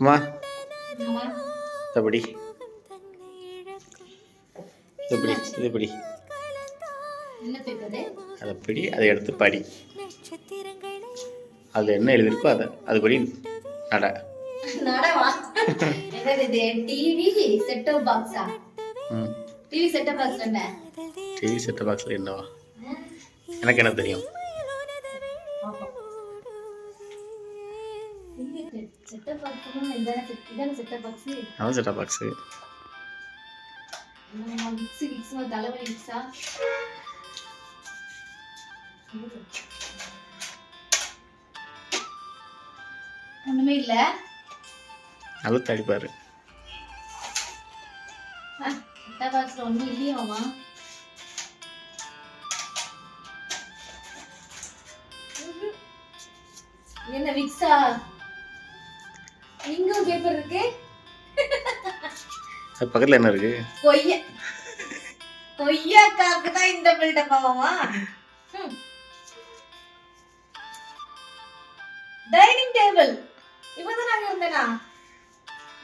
அம்மா. இதப்படி. இதுபடி இதுபடி அதை பிடி அதை எடுத்து படி. அதில் என்ன எழுதியிருக்கோ அதை அதுபடி நட. டிவி செட்டப் பாக்ஸில் என்னவா? எனக்கு என்ன தெரியும்? செட்டப் பாக்ஸ் இதான இதான செட்டப் பாக்ஸ் அதான் செட் பாக்ஸு என்னம்மா விக்ஸ் விக்ஸ் தலைவலி விக்ஸா ஒண்ணுமே இல்ல அழுத்து அடிப்பார் செட்டப் பாக்ஸ்ல ஒண்ணும் இல்லையாமா என்ன விக்ஸா இங்க ஒரு பேப்பர் இருக்கு பக்கத்தில் என்ன இருக்குது கொய்யா கொய்யாக்காவுக்கு தான் இந்த பில்டப் ஆகுமா? டைனிங் டேபிள் இப்பதான் நாங்க இருந்தேனா?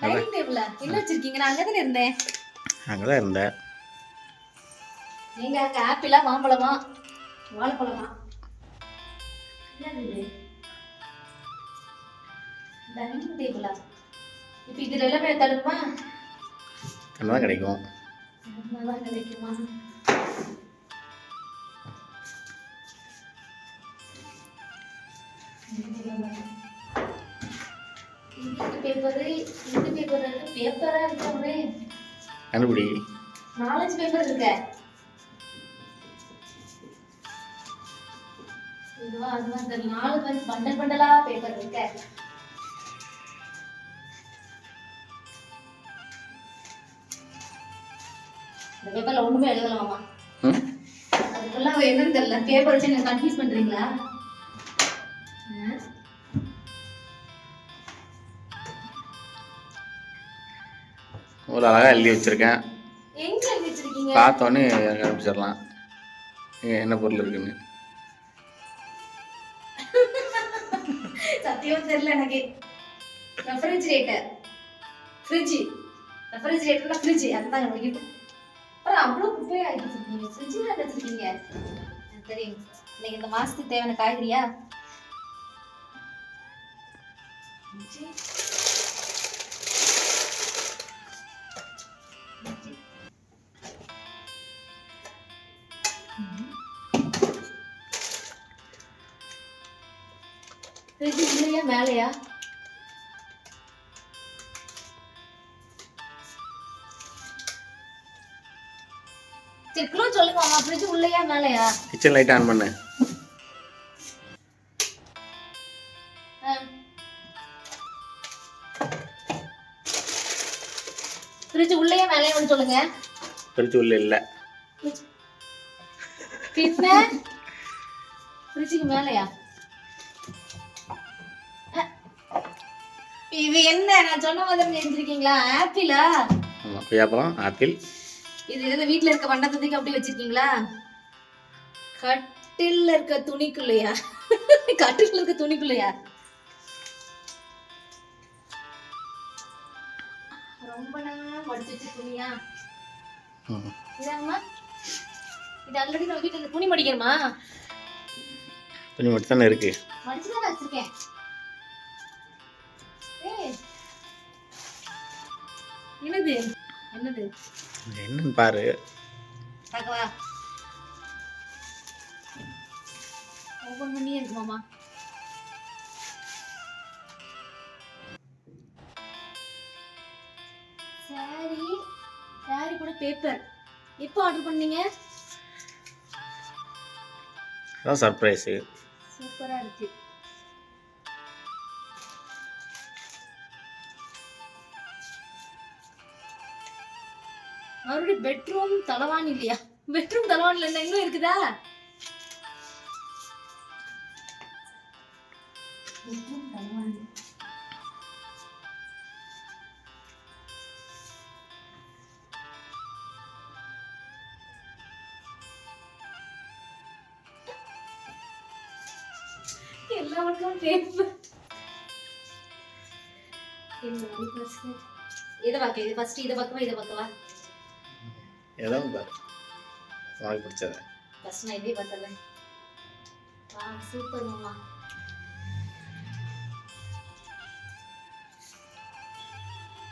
டைனிங் டேபிள்ல என்ன வச்சிருக்கீங்க? நான் அங்கதானே இருந்தேன். அங்கே தான் இருந்தேன். நீங்க அங்க ஆப்பிளா மாம்பழமா? வாழைப்பழமா? என்னது டைனிங் டேபிளா இப்ப இதுல எல்லாமே என்ன தான் கிடைக்கும். தான் கிடைக்குமா? பேப்பரு இந்த பேப்பர் இருக்கு பேப்பரா இருக்காமே கண்டுபிடி. நாலஞ்சு பேப்பர் இருக்க. இதுவா அதுவா இந்த நாலு பண்டல் பண்டலா பேப்பர் இருக்க. இந்த பேப்பர்ல ஒண்ணுமே எழுதலாமா அதுக்கெல்லாம் என்னன்னு தெரியல. பேப்பர் வச்சு நீங்க கன்ஃபியூஸ் பண்றீங்களா? ஒரு அழகாக எழுதி வச்சுருக்கேன். பார்த்தோன்னே கண்டுபிடிச்சிடலாம் என்ன பொருள் இருக்குன்னு. சத்தியமா தெரியல எனக்கு. ரெஃப்ரிஜிரேட்டர் ஃப்ரிட்ஜ் ரெஃப்ரிஜிரேட்டர்னா ஃப்ரிட்ஜ் அதுதான் அப்புறம் அவ்வளோ குப்பையா ஆகி வச்சிருக்கீங்க ஃப்ரிட்ஜில் வச்சிருக்கீங்க தெரியும். இன்னைக்கு இந்த மாசத்துக்கு தேவையான காய்கறியா? ஃப்ரிட்ஜ் இல்லையா மேலையா? சரி க்ளூ சொல்லுங்க மாமா ஃப்ரிட்ஜ் உள்ளையா மேலையா? கிச்சன் லைட் ஆன் பண்ணு. ஃப்ரிட்ஜ் உள்ளையா மேலையா வந்து சொல்லுங்க. ஃப்ரிட்ஜ் உள்ள இல்லை. பின்ன? ஃப்ரிட்ஜுக்கு மேலையா. இது என்ன நான் சொன்ன மாதிரி தெரிஞ்சிருக்கீங்களா ஆப்பிளா? கொய்யாப்பழம் ஆப்பிள். இது எதுல வீட்ல இருக்க பண்டத்துக்கு அப்படியே வச்சிருக்கீங்களா? கட்டில்ல இருக்க துணிக்குள்ளையா? கட்டில்ல இருக்க துணிக்குள்ளையா? ரொம்ப நேரம் மடிச்சு வச்ச துணியா இதாங்கம்மா இது ஆல்ரெடி நம்ம வீட்டுல துணி மடிக்கணுமா? துணி மட்டும் தானே இருக்குது மடிச்சு தான் வச்சிருக்கேன். என்னது? என்னது? என்னன்னு பாரு. பார்க்கவா? ஓபன் பண்ணியே இருக்கு மாமா சாரி சாரி கூட பேப்பர் எப்போ ஆர்டர் பண்ணீங்க? அதான் சர்ப்ரைஸு சூப்பரா இருக்கு. மறுபடியும் பெட்ரூம் தலவாணி இல்லையா? பெட்ரூம் தலவாணில என்ன இன்னும் இருக்குதா? bedroom தலவாணி. எல்லாருக்கும் பேப்பர் இதை பார்க்க? இது ஃபர்ஸ்ட் இதை பார்க்கவா இதை பார்க்கவா ஏதோ பாரு. உனக்கு பிடிச்சத. ஃபர்ஸ்ட் நான் இதே பார்த்துறேன் வா சூப்பர் மாமா.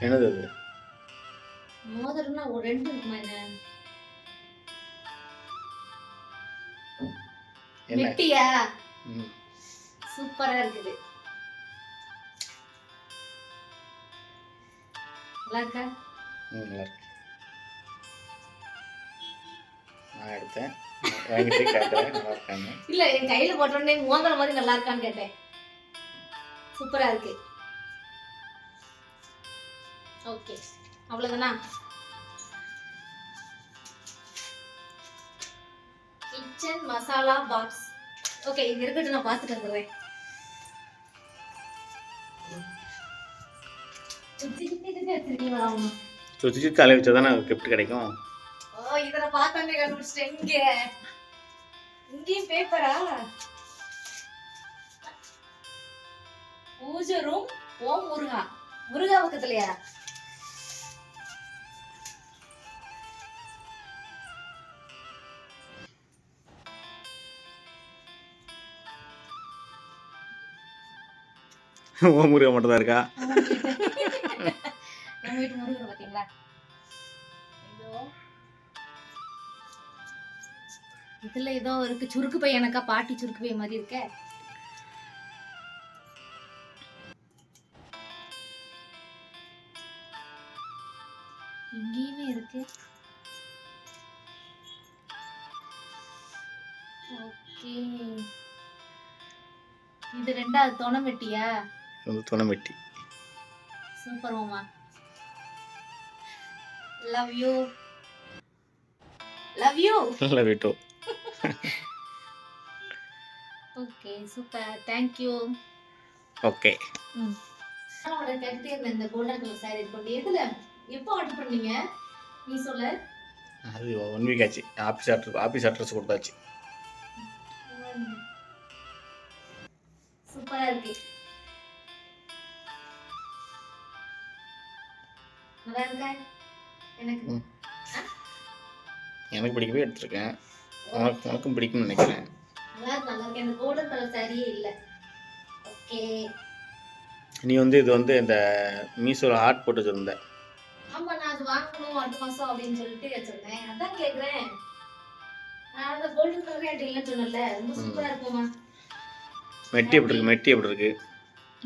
என்னது அது? மோதிரம்னா ஒரு ரெண்டு இருக்குமா என்ன? சூப்பரா இருக்குது. நல்லா இருக்கா ம், நல்லா இருக்கு நான் எடுத்தேன். வாங்கிட்டு கேட்டேன். நல்லா இருக்காங்க. இல்ல என் கையில போட்டோடனே மோதிரம் மாதிரி நல்லா இருக்கான்னு கேட்டேன். சூப்பரா இருக்கு. ஓகே. அவ்வளவுதானா? கிச்சன் மசாலா பாக்ஸ் ஓகே இது இருக்கட்டும் நான் பார்த்துட்டு வந்துடுறேன். சுத்திக்கிட்டே இருக்கு, வச்சிருக்கீங்களா? அவங்க? சுற்றி சுற்றி தலை வச்சா தானே கிஃப்ட் கிடைக்கும். ஓ இத நான் பார்த்தோன்னே கண்டுபிடிச்சிட்டேன். இங்க. இங்கேயும் பேப்பரா பூஜை ரூம் ஓம் முருகா. முருகா பக்கத்துலயா? ஓ முருகன் மட்டும் தான் இருக்கா? நம்ம வீட்டு முருகன் பாத்தீங்களா இதுல ஏதோ இருக்கு. சுருக்கு பையனக்கா பாட்டி சுருக்கு பையன் மாதிரி இருக்க. இங்கேயுமே இருக்கு. ஓகே. இது ரெண்டாவது தொணை வெட்டியா துணை மெட்டி சூப்பர் மாமா. லவ் யூ லவ் யூ நல்ல veto okay super thank you okay கேட்டுட்டே இருந்தேன் இந்த கோல்டன் கலர் சாரி கொண்டு எதுல? எப்போ ஆர்டர் பண்ணீங்க? நீ சொல்ல. அது ஒன் வீக் ஆச்சு. ஆஃபீஸ் அட்ரஸ் ஆஃபீஸ் அட்ரஸ் கொடுத்தாச்சு. சூப்பரா இருக்கு. நல்லா இருக்கா? எனக்கு. எனக்கு பிடிக்கவே எடுத்திருக்கேன். உனக்கு உனக்கும் பிடிக்கும்னு நினைக்கிறேன். நீ வந்து இது வந்து இந்த மீஷோவில் ஆர்ட் போட்டு வச்சிருந்த. ஆமா நான் அது வாங்கணும் அடுத்த மாசம் அப்படின்னு சொல்லிட்டு வச்சிருந்தேன். அதான் கேக்குறேன். நான் அந்த கோல்டன் கலர் என்கிட்ட இல்லைன்னு சொன்னல ரொம்ப சூப்பரா இருக்குமா மெட்டி எப்படி இருக்கு? மெட்டி எப்படி இருக்கு?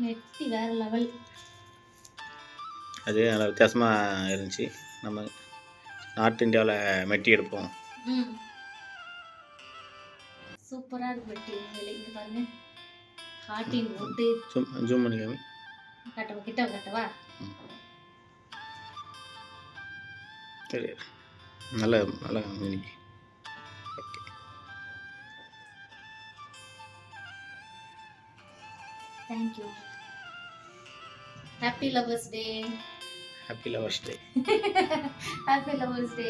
நெட்டி வேற லெவல் அது நல்லா வித்தியாசமாக இருந்துச்சு. நம்ம நார்த் இந்தியாவில் மெட்டி எடுப்போம். ம் சூப்பரா இருக்கு உண்மையிலே இங்க பாருங்க. ஹார்ட்டின் போட்டு ஜூம் பண்ணிக்காமி. கட்டவா கிட்ட கட்டவா? சரி. நல்ல நல்ல இன்னைக்கு thank you happy lovers day happy lovers day happy lovers day